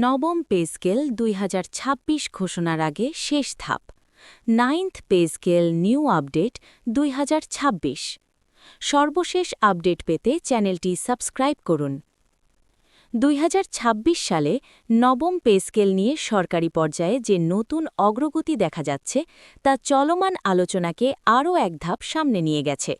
নবম pay scale দুই হাজার ছাব্বিশ ঘোষণার আগে শেষ ধাপ। Ninth pay scale new update দুই হাজার ছাব্বিশ। সর্বশেষ আপডেট পেতে চ্যানেলটি সাবস্ক্রাইব করুন। দুই হাজার ছাব্বিশ সালে নবম পে স্কেল নিয়ে সরকারি পর্যায়ে যে নতুন অগ্রগতি দেখা যাচ্ছে, তা চলমান আলোচনাকে আরও এক ধাপ সামনে নিয়ে গেছে।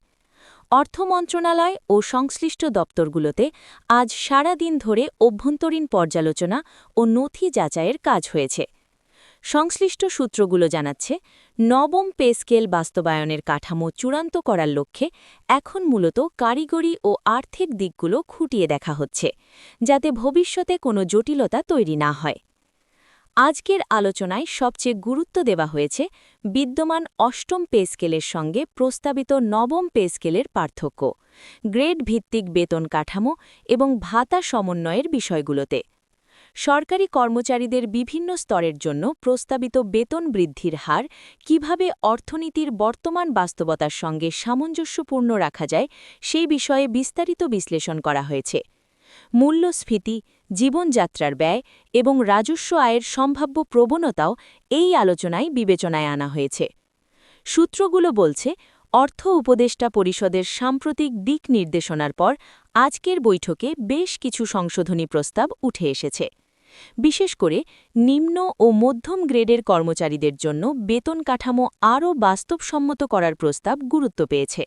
অর্থ মন্ত্রণালয় ও সংশ্লিষ্ট দপ্তরগুলোতে আজ সারা দিন ধরে অভ্যন্তরীণ পর্যালোচনা ও নথি যাচাইয়ের কাজ হয়েছে। সংশ্লিষ্ট সূত্রগুলো জানাচ্ছে, নবম পে স্কেল বাস্তবায়নের কাঠামো চূড়ান্ত করার লক্ষ্যে এখন মূলত কারিগরি ও আর্থিক দিকগুলো খুঁটিয়ে দেখা হচ্ছে, যাতে ভবিষ্যতে কোনো জটিলতা তৈরি না হয়। আজকের আলোচনায় সবচেয়ে গুরুত্ব দেওয়া হয়েছে বিদ্যমান অষ্টম পে স্কেলের সঙ্গে প্রস্তাবিত নবম পে স্কেলের পার্থক্য, গ্রেড ভিত্তিক বেতন কাঠামো এবং ভাতা সমন্বয়ের বিষয়গুলোতে। সরকারি কর্মচারীদের বিভিন্ন স্তরের জন্য প্রস্তাবিত বেতন বৃদ্ধির হার কীভাবে অর্থনীতির বর্তমান বাস্তবতার সঙ্গে সামঞ্জস্যপূর্ণ রাখা যায় সেই বিষয়ে বিস্তারিত বিশ্লেষণ করা হয়েছে। মূল্যস্ফীতি, জীবনযাত্রার ব্যয় এবং রাজস্ব আয়ের সম্ভাব্য প্রবণতাও এই আলোচনায় বিবেচনায় আনা হয়েছে। সূত্রগুলো বলছে, অর্থ উপদেষ্টা পরিষদের সাম্প্রতিক দিক নির্দেশনার পর আজকের বৈঠকে বেশ কিছু সংশোধনী প্রস্তাব উঠে এসেছে। বিশেষ করে, নিম্ন ও মধ্যম গ্রেডের কর্মচারীদের জন্য বেতন কাঠামো আরও বাস্তবসম্মত করার প্রস্তাব গুরুত্ব পেয়েছে।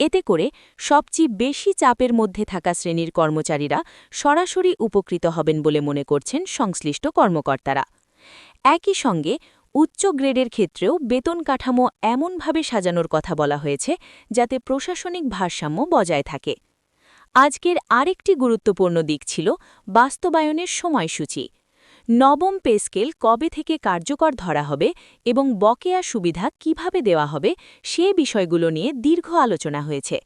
এতে করে সবচেয়ে বেশি চাপের মধ্যে থাকা শ্রেণির কর্মচারীরা সরাসরি উপকৃত হবেন বলে মনে করছেন সংশ্লিষ্ট কর্মকর্তারা। একই সঙ্গে উচ্চ গ্রেডের ক্ষেত্রেও বেতন কাঠামো এমনভাবে সাজানোর কথা বলা হয়েছে যাতে প্রশাসনিক ভারসাম্য বজায় থাকে। আজকের আরেকটি গুরুত্বপূর্ণ দিক ছিল বাস্তবায়নের সময়সূচি। নবম পে স্কেল কবে থেকে কার্যকর ধরা হবে এবং বকেয়া সুবিধা কীভাবে দেওয়া হবে সে বিষয়গুলো নিয়ে দীর্ঘ আলোচনা হয়েছে।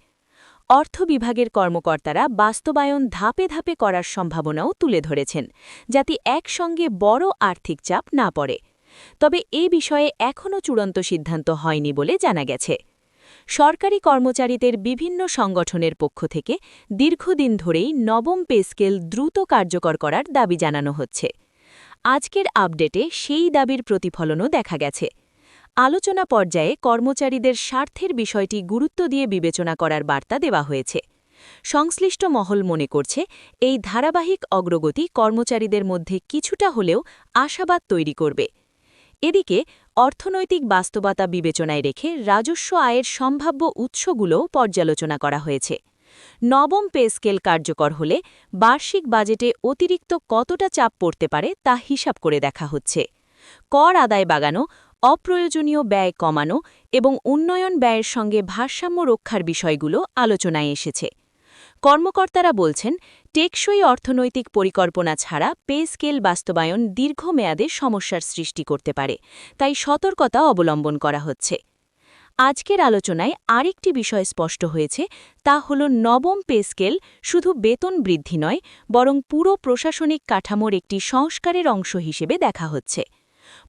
অর্থ বিভাগের কর্মকর্তারা বাস্তবায়ন ধাপে ধাপে করার সম্ভাবনাও তুলে ধরেছেন, যাতে একসঙ্গে বড় আর্থিক চাপ না পড়ে। তবে এ বিষয়ে এখনও চূড়ান্ত সিদ্ধান্ত হয়নি বলে জানা গেছে। সরকারি কর্মচারীদের বিভিন্ন সংগঠনের পক্ষ থেকে দীর্ঘদিন ধরেই নবম পে স্কেল দ্রুত কার্যকর করার দাবি জানানো হচ্ছে। আজকের আপডেটে সেই দাবির প্রতিফলনও দেখা গেছে। আলোচনা পর্যায়ে কর্মচারীদের স্বার্থের বিষয়টি গুরুত্ব দিয়ে বিবেচনা করার বার্তা দেওয়া হয়েছে। সংশ্লিষ্ট মহল মনে করছে, এই ধারাবাহিক অগ্রগতি কর্মচারীদের মধ্যে কিছুটা হলেও আশাবাদ তৈরি করবে। এদিকে, অর্থনৈতিক বাস্তবতা বিবেচনায় রেখে রাজস্ব আয়ের সম্ভাব্য উৎসগুলোও পর্যালোচনা করা হয়েছে। নবম পে স্কেল কার্যকর হলে বার্ষিক বাজেটে অতিরিক্ত কতটা চাপ পড়তে পারে তা হিসাব করে দেখা হচ্ছে। কর আদায় বাগানো, অপ্রয়োজনীয় ব্যয় কমানো এবং উন্নয়ন ব্যয়ের সঙ্গে ভারসাম্য রক্ষার বিষয়গুলো আলোচনায় এসেছে। কর্মকর্তারা বলছেন, টেকসই অর্থনৈতিক পরিকল্পনা ছাড়া পে স্কেল বাস্তবায়ন দীর্ঘমেয়াদে সমস্যার সৃষ্টি করতে পারে, তাই সতর্কতা অবলম্বন করা হচ্ছে। আজকের আলোচনায় আরেকটি বিষয় স্পষ্ট হয়েছে, তা হল নবম পে স্কেল শুধু বেতন বৃদ্ধি নয়, বরং পুরো প্রশাসনিক কাঠামোর একটি সংস্কারের অংশ হিসেবে দেখা হচ্ছে।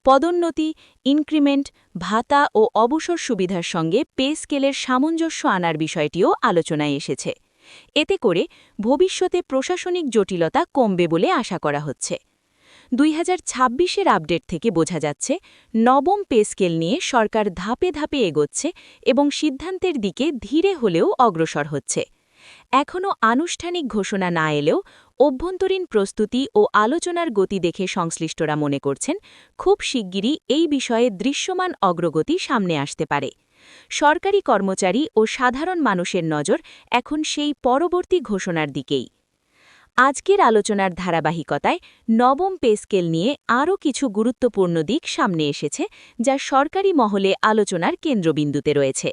পদোন্নতি, ইনক্রিমেন্ট, ভাতা ও অবসর সুবিধার সঙ্গে পে স্কেলের সামঞ্জস্য আনার বিষয়টিও আলোচনায় এসেছে। এতে করে ভবিষ্যতে প্রশাসনিক জটিলতা কমবে বলে আশা করা হচ্ছে। দুই হাজার আপডেট থেকে বোঝা যাচ্ছে, নবম পে স্কেল নিয়ে সরকার ধাপে ধাপে এগোচ্ছে এবং সিদ্ধান্তের দিকে ধীরে হলেও অগ্রসর হচ্ছে। এখনও আনুষ্ঠানিক ঘোষণা না এলেও অভ্যন্তরীণ প্রস্তুতি ও আলোচনার গতি দেখে সংশ্লিষ্টরা মনে করছেন, খুব শিগগিরই এই বিষয়ে দৃশ্যমান অগ্রগতি সামনে আসতে পারে। সরকারি কর্মচারী ও সাধারণ মানুষের নজর এখন সেই পরবর্তী ঘোষণার দিকেই। আজকের আলোচনার ধারাবাহিকতায় নবম পে স্কেল নিয়ে আরও কিছু গুরুত্বপূর্ণ দিক সামনে এসেছে, যা সরকারি মহলে আলোচনার কেন্দ্রবিন্দুতে রয়েছে।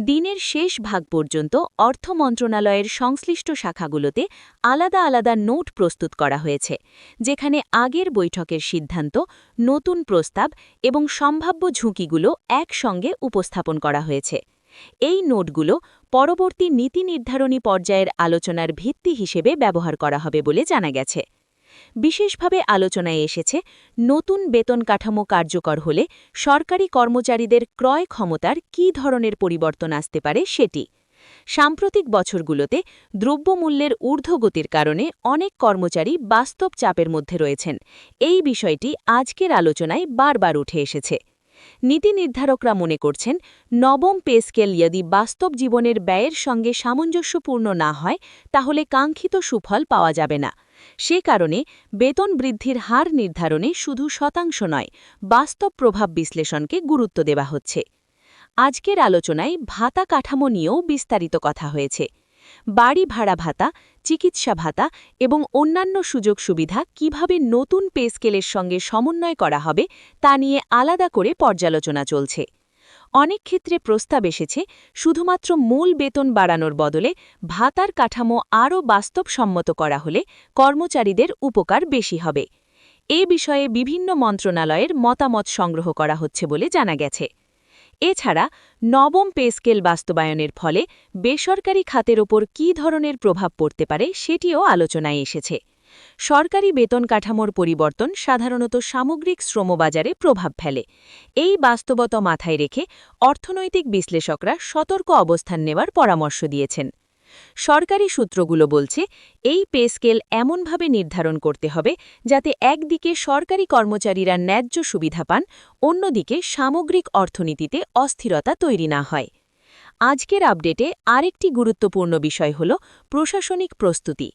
দিনের শেষ ভাগ পর্যন্ত অর্থ মন্ত্রণালয়ের সংশ্লিষ্ট শাখাগুলোতে আলাদা আলাদা নোট প্রস্তুত করা হয়েছে, যেখানে আগের বৈঠকের সিদ্ধান্ত, নতুন প্রস্তাব এবং সম্ভাব্য ঝুঁকিগুলো একসঙ্গে উপস্থাপন করা হয়েছে। এই নোটগুলো পরবর্তী নীতি নির্ধারণী পর্যায়ের আলোচনার ভিত্তি হিসেবে ব্যবহার করা হবে বলে জানা গেছে। বিশেষভাবে আলোচনায় এসেছে, নতুন বেতন কাঠামো কার্যকর হলে সরকারি কর্মচারীদের ক্রয় ক্ষমতার কী ধরনের পরিবর্তন আসতে পারে সেটি। সাম্প্রতিক বছরগুলোতে দ্রব্যমূল্যের ঊর্ধ্বগতির কারণে অনেক কর্মচারী বাস্তব চাপের মধ্যে রয়েছেন। এই বিষয়টি আজকের আলোচনায় বারবার উঠে এসেছে। নীতি নির্ধারকরা মনে করছেন, নবম পে স্কেল যদি বাস্তব জীবনের ব্যয়ের সঙ্গে সামঞ্জস্যপূর্ণ না হয়, তাহলে কাঙ্ক্ষিত সুফল পাওয়া যাবে না। সে কারণে বেতন বৃদ্ধির হার নির্ধারণে শুধু শতাংশ নয়, বাস্তব প্রভাব বিশ্লেষণকে গুরুত্ব দেওয়া হচ্ছে। আজকের আলোচনায় ভাতা কাঠামো নিয়েও বিস্তারিত কথা হয়েছে। বাড়ি ভাড়া ভাতা, চিকিৎসা ভাতা এবং অন্যান্য সুযোগ সুবিধা কীভাবে নতুন পে স্কেলের সঙ্গে সমন্বয় করা হবে তা নিয়ে আলাদা করে পর্যালোচনা চলছে। অনেক ক্ষেত্রে প্রস্তাব এসেছে, শুধুমাত্র মূল বেতন বাড়ানোর বদলে ভাতার কাঠামো আরও বাস্তবসম্মত করা হলে কর্মচারীদের উপকার বেশি হবে। এ বিষয়ে বিভিন্ন মন্ত্রণালয়ের মতামত সংগ্রহ করা হচ্ছে বলে জানা গেছে। এছাড়া নবম পে স্কেল বাস্তবায়নের ফলে বেসরকারি খাতের ওপর কী ধরনের প্রভাব পড়তে পারে সেটিও আলোচনায় এসেছে। সরকারি বেতন কাঠামোর পরিবর্তন সাধারণত সামগ্রিক শ্রমবাজারে প্রভাব ফেলে। এই বাস্তবতা মাথায় রেখে অর্থনৈতিক বিশ্লেষকরা সতর্ক অবস্থান নেওয়ার পরামর্শ দিয়েছেন। সরকারি সূত্রগুলো বলছে, এই পে স্কেল এমনভাবে নির্ধারণ করতে হবে যাতে একদিকে সরকারি কর্মচারীরা ন্যায্য সুবিধা পান, অন্যদিকে সামগ্রিক অর্থনীতিতে অস্থিরতা তৈরি না হয়। আজকের আপডেটে আরেকটি গুরুত্বপূর্ণ বিষয় হল প্রশাসনিক প্রস্তুতি।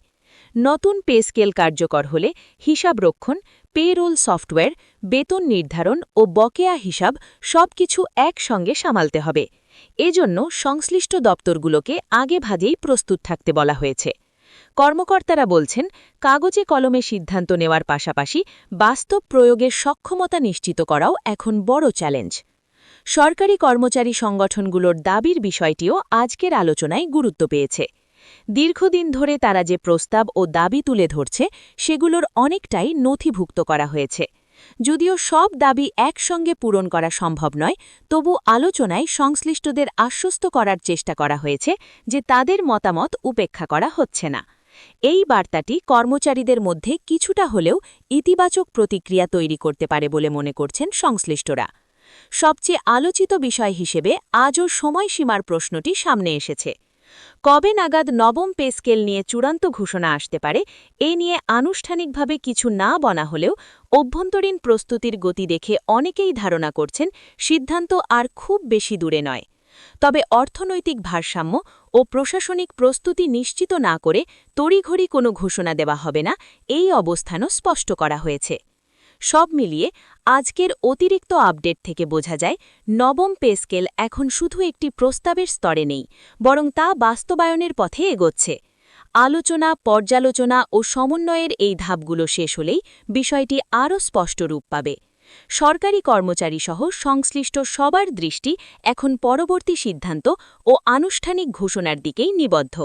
নতুন পে স্কেল কার্যকর হলে হিসাবরক্ষণ, পেরোল সফটওয়্যার, বেতন নির্ধারণ ও বকেয়া হিসাব সবকিছু একসঙ্গে সামালতে হবে। এজন্য সংশ্লিষ্ট দপ্তরগুলোকে আগে ভাগেই প্রস্তুত থাকতে বলা হয়েছে। কর্মকর্তারা বলছেন, কাগজে কলমে সিদ্ধান্ত নেওয়ার পাশাপাশি বাস্তব প্রয়োগের সক্ষমতা নিশ্চিত করাও এখন বড় চ্যালেঞ্জ। সরকারি কর্মচারী সংগঠনগুলোর দাবির বিষয়টিও আজকের আলোচনায় গুরুত্ব পেয়েছে। দীর্ঘদিন ধরে তারা যে প্রস্তাব ও দাবি তুলে ধরছে, সেগুলোর অনেকটাই নথিভুক্ত করা হয়েছে। যদিও সব দাবি একসঙ্গে পূরণ করা সম্ভব নয়, তবু আলোচনায় সংশ্লিষ্টদের আশ্বস্ত করার চেষ্টা করা হয়েছে যে তাদের মতামত উপেক্ষা করা হচ্ছে না। এই বার্তাটি কর্মচারীদের মধ্যে কিছুটা হলেও ইতিবাচক প্রতিক্রিয়া তৈরি করতে পারে বলে মনে করছেন সংশ্লিষ্টরা। সবচেয়ে আলোচিত বিষয় হিসেবে আজও সময়সীমার প্রশ্নটি সামনে এসেছে। কবে নাগাদ নবম পে স্কেল নিয়ে চূড়ান্ত ঘোষণা আসতে পারে, এ নিয়ে আনুষ্ঠানিকভাবে কিছু না বনা হলেও অভ্যন্তরীণ প্রস্তুতির গতি দেখে অনেকেই ধারণা করছেন সিদ্ধান্ত আর খুব বেশি দূরে নয়। তবে অর্থনৈতিক ভারসাম্য ও প্রশাসনিক প্রস্তুতি নিশ্চিত না করে তড়িঘড়ি কোনো ঘোষণা দেওয়া হবে না, এই অবস্থানও স্পষ্ট করা হয়েছে। সব মিলিয়ে আজকের অতিরিক্ত আপডেট থেকে বোঝা যায়, নবম পে স্কেল এখন শুধু একটি প্রস্তাবের স্তরে নেই, বরং তা বাস্তবায়নের পথে এগোচ্ছে। আলোচনা, পর্যালোচনা ও সমন্বয়ের এই ধাপগুলো শেষ হলেই বিষয়টি আরও স্পষ্ট রূপ পাবে। সরকারি কর্মচারীসহ সংশ্লিষ্ট সবার দৃষ্টি এখন পরবর্তী সিদ্ধান্ত ও আনুষ্ঠানিক ঘোষণার দিকেই নিবদ্ধ।